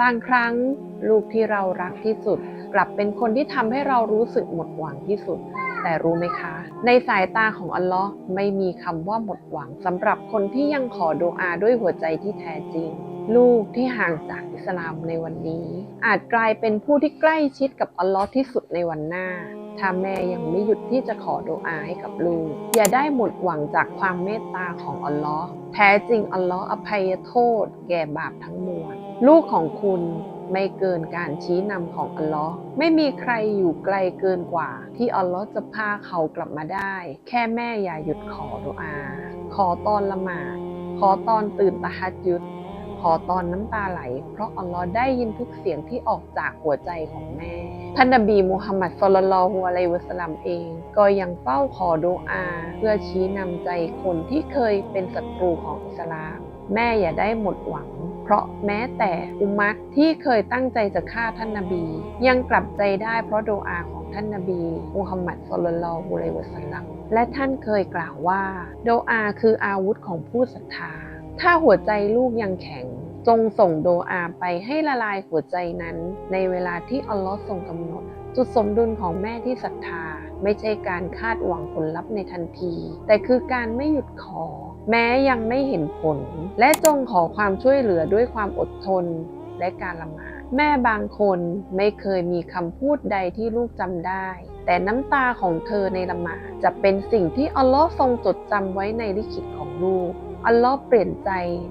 บางครั้งลูกที่เรารักที่สุด กลับเป็นคนที่ทำให้เรารู้สึกหมดหวังที่สุด แต่รู้ไหมคะ ในสายตาของอัลลอฮ์ไม่มีคำว่าหมดหวังสำหรับคนที่ยังขอโดอาด้วยหัวใจที่แท้จริง ลูกที่ห่างจากอิสลามในวันนี้ อาจกลายเป็นผู้ที่ใกล้ชิดกับอัลลอฮ์ที่สุดในวันหน้า ถ้าแม่ยังไม่หยุดที่จะขอโดอาให้กับลูก อย่าได้หมดหวังจากความเมตตาของอัลลอฮ์แท้จริงอัลลอฮ์อภัยโทษ แก่บาปทั้งมวลลูกของคุณไม่เกินการชี้นำของอัลลอฮ์ไม่มีใครอยู่ไกลเกินกว่า ที่อัลลอฮ์จะพาเขากลับมาได้ แค่แม่อย่าหยุดขอโดอา ขอตอนละหมาดขอตอนตื่นตะฮัดยุด ขอตอนน้ำตาไหล เพราะอัลลอฮ์ได้ยินทุกเสียงที่ออกจากหัวใจของแม่ ท่านนบีมุฮัมมัดสุลลัลฮุอะลัยวะสลัมเอง ก็ยังเฝ้าขอโดอา เพื่อชี้นำใจคนที่เคยเป็นศัตรูของอิสลาม แม่อย่าได้หมดหวัง เพราะแม้แต่อุมัตที่เคยตั้งใจจะฆ่าท่านนบี ยังกลับใจได้เพราะโดอาของท่านนบีมุฮัมมัดสุลลัลฮุอะลัยวะสลลัมและท่านเคยกล่าวว่าโดอาคืออาวุธของผู้ศรัทธา ถ้าหัวใจลูกยังแข็ง จงส่งโดอาไปให้ละลายหัวใจนั้น ในเวลาที่อัลลอฮ์ทรงกำหนด จุดสมดุลของแม่ที่ศรัทธา ไม่ใช่การคาดหวังผลลัพธ์ในทันที แต่คือการไม่หยุดขอ แม้ยังไม่เห็นผล และจงขอความช่วยเหลือด้วยความอดทนและการละหมาดแม่บางคนไม่เคยมีคำพูดใดที่ลูกจำได้ แต่น้ำตาของเธอในละหมาดจะเป็นสิ่งที่อัลลอฮ์ทรงจดจำไว้ในลิขิตของลูก อัลลอฮ์เปลี่ยนใจ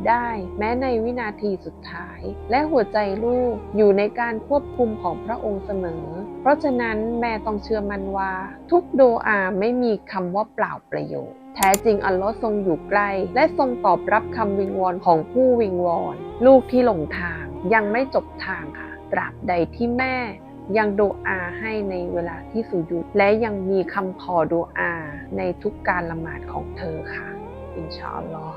ได้แม้ในวินาทีสุดท้าย และหัวใจลูกอยู่ในการควบคุมของพระองค์เสมอ เพราะฉะนั้นแม่ต้องเชื่อมันว่า ทุกโดอาไม่มีคำว่าเปล่าประโยชน์แท้จริงอัลลอฮ์ทรงอยู่ใกล้ และทรงตอบรับคำวิงวอนของผู้วิงวอน ลูกที่หลงทางยังไม่จบทางค่ะ ตราบใดที่แม่ยังโดอาให้ในเวลาที่สุยุดและยังมีคำขอโดอาในทุกการละหมาดของเธอค่ะ 变长了。